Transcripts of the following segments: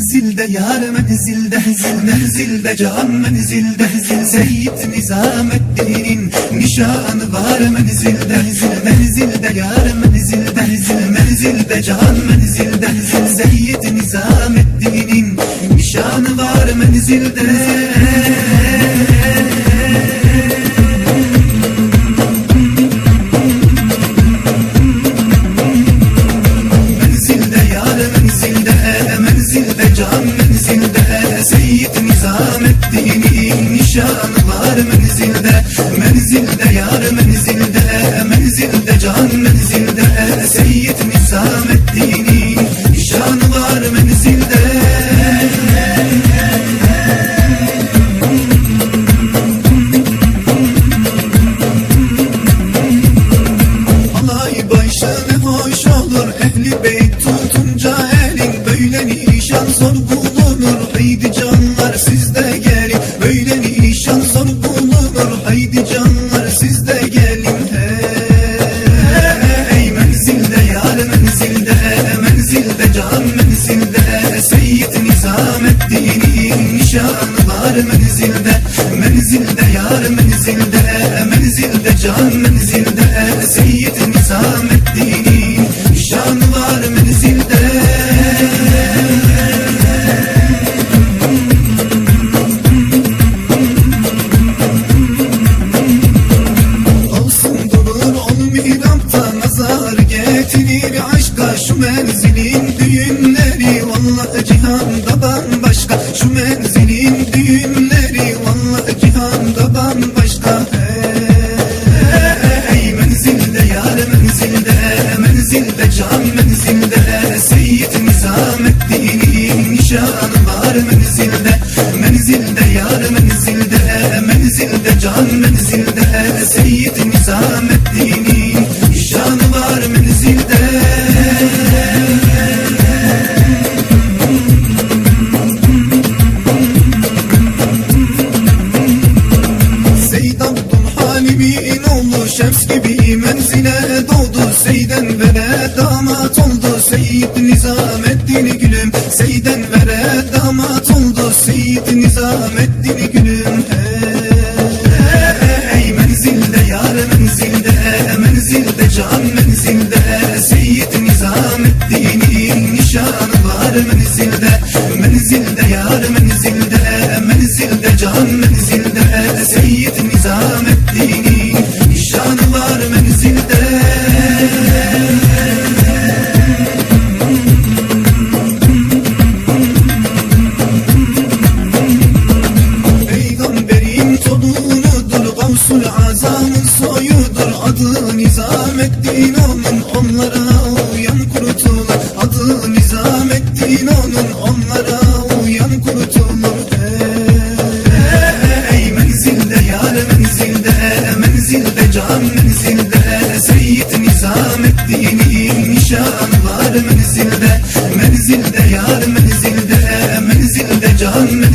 Menzilde yar menzilde zil menzilde can menzilde zil Seyyid Nizamettin'in nişanı var menzilde zil Menzilde yar menzilde zil menzilde can menzilde zil Seyyid Nizamettin'in nişanı var Menzilde menzilde Menzilde Menzilde can menzilde Seyyid Nizamettin'in nişanı var menzilde. Menzilde yar menzilde Menzilde can menzilde. Seyyid Nizamettin'in nişanı var menzilde. Olsun durur ol mihrapta nazar getirir Şu menzilin düğünleri vallahi cihanda bambaşka. Şu menzilin düğünleri vallahi cihanda bambaşka. Hey menzilde yar menzilde Menzilde can menzilde. Seyyid Nizamettin'in nişanı var Menzilde Nizamettin gülüm. Seyden vere damat oldu. Seyyid Nizamettin gülüm. Hey menzilde yar menzilde Menzilde can menzilde. Seyyid Nizamettin'in nişanı var menzilde. Menzilde yar Menzilde Gavsul azamın soyudur Adı Nizamettin onun Onlara uyan kurtulur Adı Nizamettin onun Onlara uyan kurtulur Hey menzilde yar menzilde Menzilde can menzilde Seyyid Nizamettin'in nişanı var menzilde Menzilde yar menzilde Menzilde can menzilde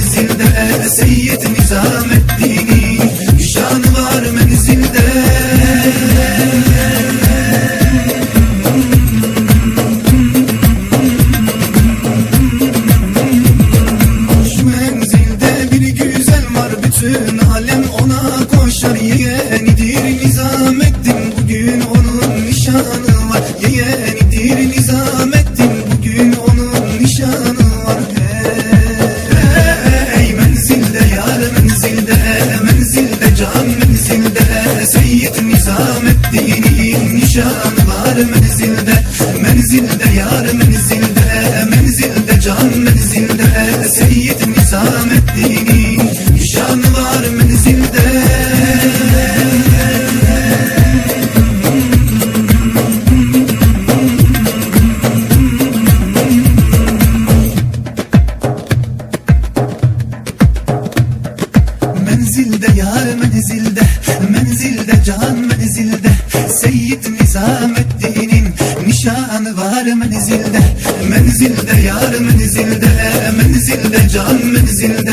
yar menzilde Menzilde can menzilde Seyyid Nizamettin'in nişanı var menzilde. Menzilde yar menzilde Menzilde can menzilde Seyyid Nizamettin'in nişanı var menzilde Menzilde yar menzilde Menzilde can menzilde